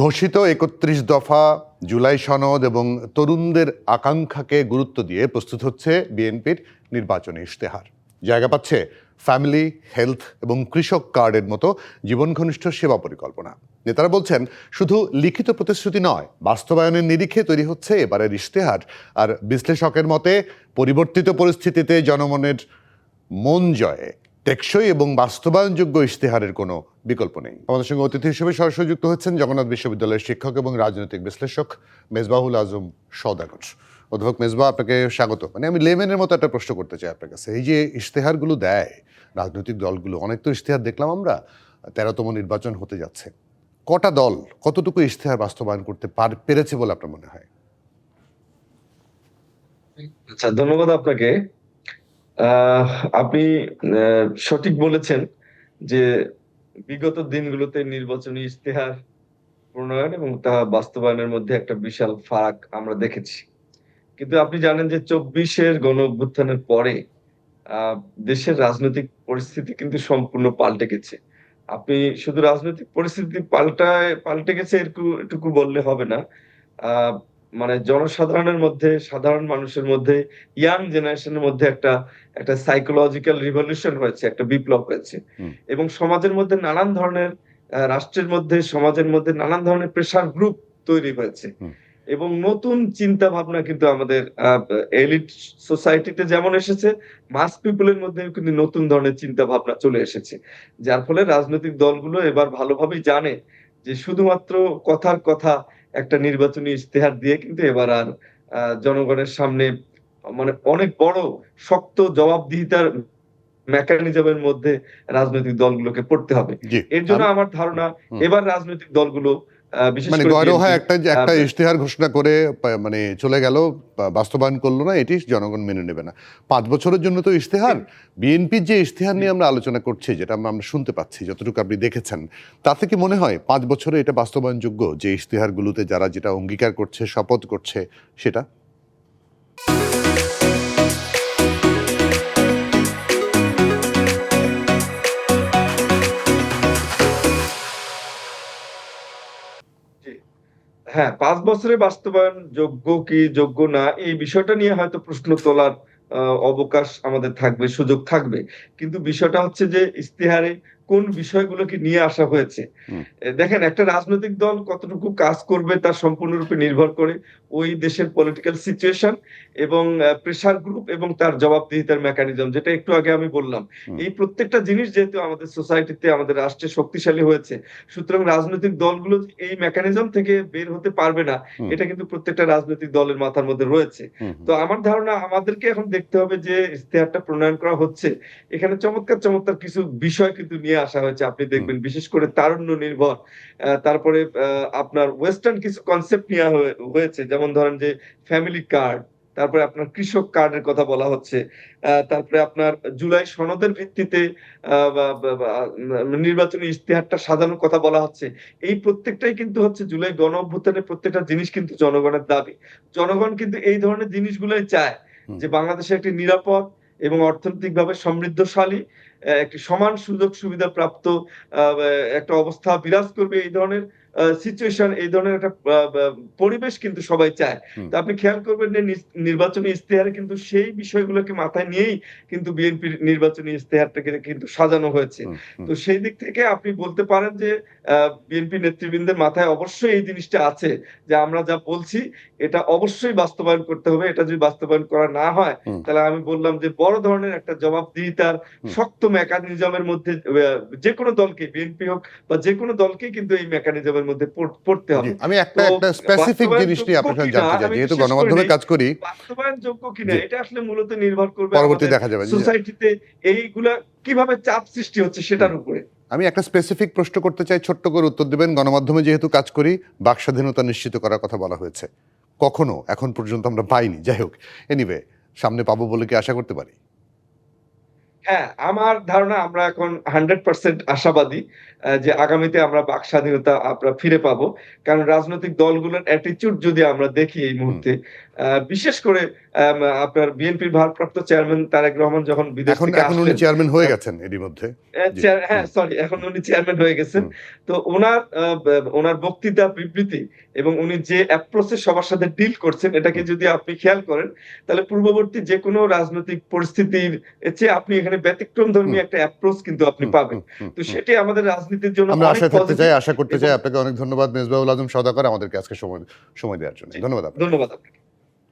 ঘোষিত একত্রিশ দফা জুলাই সনদ এবং তরুণদের আকাঙ্ক্ষাকে গুরুত্ব দিয়ে প্রস্তুত হচ্ছে বিএনপির নির্বাচনী ইশতেহার। জায়গা পাচ্ছে ফ্যামিলি, হেলথ এবং কৃষক কার্ডের মতো জীবন ঘনিষ্ঠ সেবা পরিকল্পনা। নেতারা বলছেন, শুধু লিখিত প্রতিশ্রুতি নয়, বাস্তবায়নের নিরিখে তৈরি হচ্ছে এবারের ইশতেহার। আর বিশ্লেষকের মতে, পরিবর্তিত পরিস্থিতিতে জনমনের মন জয়ে, টেকসই এবং বাস্তবায়নযোগ্য ইশতেহারের কোনো বিকল্প নেই। আমাদের সঙ্গে অতিথি হিসেবে সরাসরি যুক্ত হচ্ছেন জগন্নাথ বিশ্ববিদ্যালয়ের শিক্ষক এবং রাজনৈতিক বিশ্লেষক মেজবাহুল আজম সৌদাগর অধ্যাপক মেজবা, আপনাকে স্বাগত। মানে আমি লেমেনের মতো একটা প্রশ্ন করতে চাই আপনার কাছে। এই যে ইশতেহারগুলো দেয়, রাজনৈতিক দলগুলো, অনেক তো ইশতেহার দেখলাম আমরা, তেরোতম নির্বাচন হতে যাচ্ছে। কটা দল কতটুকু ইশতেহার বাস্তবায়ন করতে পার, পেরেছে বলে আপনার মনে হয়? আচ্ছা ধন্যবাদ আপনাকে। আপনি সঠিক বলেছেন যে বিগত দিনগুলোতে নির্বাচনী ইশতেহার, প্রণয়ন এবং তা বাস্তবায়নের মধ্যে একটা বিশাল ফারাক আমরা দেখেছি। কিন্তু আপনি জানেন যে চব্বিশের গণ অভ্যুত্থানের পরে দেশের রাজনৈতিক পরিস্থিতি কিন্তু সম্পূর্ণ পাল্টে গেছে। আপনি শুধু রাজনৈতিক পরিস্থিতি পাল্টায়, পাল্টে গেছে এরকম এটুকু বললে হবে না। আহ মানে জনসাধারণের মধ্যে সাধারণ মানুষের মধ্যে ইয়াং জেনারেশনের মধ্যে একটা একটা সাইকোলজিক্যাল রিভলিউশন হয়েছে একটা বিপ্লব হয়েছে। এবং সমাজের মধ্যে নানান ধরনের রাষ্ট্রের মধ্যে সমাজের মধ্যে নানান ধরনের প্রেশার গ্রুপ তৈরি হয়েছে। এবং নতুন চিন্তা ভাবনা কিন্তু আমাদের এলিট সোসাইটিতে যেমন এসেছে মাস পিপলের মধ্যে কিন্তু নতুন ধরনের চিন্তা ভাবনা চলে এসেছে। যার ফলে রাজনৈতিক দলগুলো এবার ভালোভাবেই জানে যে শুধুমাত্র কথার কথা একটা নির্বাচনী ইশতেহার দিয়ে কিন্তু এবার আর আহ, জনগণের সামনে মানে অনেক বড় শক্ত জবাবদিহিতার মেকানিজমের মধ্যে রাজনৈতিক দলগুলোকে পড়তে হবে। এর জন্য আমার ধারণা এবার রাজনৈতিক দলগুলো মানে করে একটা একটা ইশতেহার ঘোষণা করে মানে চলে গেল বাস্তবায়ন করল না এটি জনগণ মেনে নেবে না। পাঁচ বছরের জন্য তো ইশতেহার। বিএনপির যে ইশতেহার নিয়ে আমরা আলোচনা করছি যেটা আমরা আমরা শুনতে পাচ্ছি যতটুকু আপনি দেখেছেন তাতে কি মনে হয় পাঁচ বছরে এটা বাস্তবায়নযোগ্য যে ইশতেহারগুলোতে যারা যেটা অঙ্গীকার করছে শপথ করছে সেটা? হ্যাঁ পাঁচ বছরে বাস্তবায়ন যোগ্য কি যোগ্য না, এই বিষয়টা নিয়ে হয়তো প্রশ্ন তোলার অবকাশ আমাদের থাকবে, সুযোগ থাকবে। কিন্তু বিষয়টা হচ্ছে যে ইস্তেহারে কোন বিষয়গুলোকে নিয়ে আসা হয়েছে। দেখেন একটা রাজনৈতিক দল কতটুকু কাজ করবে তার সম্পূর্ণরূপে নির্ভর করে ওই দেশের পলিটিক্যাল সিচুয়েশন এবং প্রেসার গ্রুপ এবং তার জবাবদিহিতার মেকানিজম যেটা একটু আগে আমি বললাম। এই প্রত্যেকটা জিনিস যেহেতু আমাদের সোসাইটিতে আমাদের রাষ্ট্রে শক্তিশালী হয়েছে সুতরাং রাজনৈতিক দলগুলো এই মেকানিজম থেকে বের হতে পারবে না এটা কিন্তু প্রত্যেকটা রাজনৈতিক দলের মাথার মধ্যে রয়েছে। তো আমার ধারণা আমাদেরকে এখন দেখতে হবে যে ইশতেহারটা প্রণয়ন করা হচ্ছে। এখানে চমৎকার চমৎকার কিছু বিষয় কিন্তু নিয়ে আসা হয়েছে আপনি দেখবেন বিশেষ করে তারুণ্য নির্ভর। তারপরে আপনার ওয়েস্টার্ন কিছু কনসেপ্ট নেওয়া হয়েছে যেমন ধরেন যে ফ্যামিলি কার্ড তারপরে আপনার কৃষক কার্ডের কথা বলা হচ্ছে তারপরে আপনার জুলাই সনদের ভিত্তিতে নির্বাচনী ইশতেহারটা সাজানোর কথা বলা হচ্ছে। এই প্রত্যেকটাই কিন্তু হচ্ছে জুলাই গণ অভ্যুত্থানের প্রত্যেকটা জিনিস কিন্তু জনগণের দাবি। জনগণ কিন্তু এই ধরনের জিনিসগুলোই চায় যে বাংলাদেশে একটি নিরাপদ এবং অর্থনৈতিকভাবে সমৃদ্ধশালী একটি সমান সুযোগ সুবিধা প্রাপ্ত একটা অবস্থা বিরাজ করবে এই ধরনের সিচুয়েশন এই ধরনের একটা পরিবেশ কিন্তু সবাই চায়। তো আপনি খেয়াল করবেন যে নির্বাচনী ইশতেহারে কিন্তু সেই বিষয়গুলোকে মাথায় নিয়েই কিন্তু বিএনপির নির্বাচনী ইশতেহারটাকে কিন্তু সাজানো হয়েছে। তো সেই দিক থেকে আপনি বলতে পারেন যে বিএনপি নেতৃবৃন্দের মাথায় অবশ্যই এই জিনিসটা আছে যে আমরা যা বলছি এটা অবশ্যই বাস্তবায়ন করতে হবে এটা যদি বাস্তবায়ন করা না হয় তাহলে আমি বললাম যে বড় ধরনের একটা জবাবদিহিতার। শক্ত মেকানিজমের মধ্যে যে কোনো দলকে বিএনপি হোক বা যে কোনো দলকে কিন্তু এই মেকানিজমের মধ্যে পড়তে হবে। আমি একটা একটা স্পেসিফিক জিনিস নিয়ে আপনার কিনা জানতে চাই যেহেতু গণমাধ্যমে কাজ করি। বাস্তবায়ন যোগ্য কিনা এটা আসলে মূলত নির্ভর করবে পরবর্তী দেখা যাবে সোসাইটিতে এইগুলা কীভাবে চাপ সৃষ্টি হচ্ছে সেটার উপরে। আমি একটা স্পেসিফিক প্রশ্ন করতে চাই ছোট্ট করে উত্তর দিবেন। গণমাধ্যমে যেহেতু কাজ করি বাক স্বাধীনতা নিশ্চিত করার কথা বলা হয়েছে। কখনো এখন পর্যন্ত আমরা পাইনি। যাই হোক এনিওয়ে সামনে পাবো বলে কি আশা করতে পারি? হ্যাঁ আমার ধারণা আমরা এখন হান্ড্রেড পার্সেন্ট আশাবাদী যে আগামীতে আমরা বাক স্বাধীনতা আমরা ফিরে পাবো। কারণ রাজনৈতিক দলগুলোর অ্যাটিচিউড যদি আমরা দেখি এই মুহূর্তে বিশেষ করে আপনার বিএনপির ভারপ্রাপ্ত চেয়ারম্যান তারেক রহমান যখন বিদেশ থেকে এখন উনি চেয়ারম্যান হয়ে গেছেন এরই মধ্যে। হ্যাঁ সরি এখন উনি চেয়ারম্যান হয়ে গেছেন। তো ওনার ওনার বক্তৃতা বিবৃতি এবং উনি যে অ্যাপ্রোচে সবার সাথে ডিল করছেন এটাকে যদি আপনি খেয়াল করেন তাহলে পূর্ববর্তী যে কোনো রাজনৈতিক পরিস্থিতির চেয়ে আপনি এখানে ব্যতিক্রম ধর্মী একটা অ্যাপ্রোচ কিন্তু আপনি পাবেন। তো। সেটি আমাদের রাজনীতির জন্য আমরা আশা করতে চাই আশা করতে চাই। আপনাকে অনেক ধন্যবাদ মেজবাউল আজম সদাকর আমাদেরকে আজকে সময় সময় দেওয়ার জন্য। ধন্যবাদ ধন্যবাদ আপনাকে।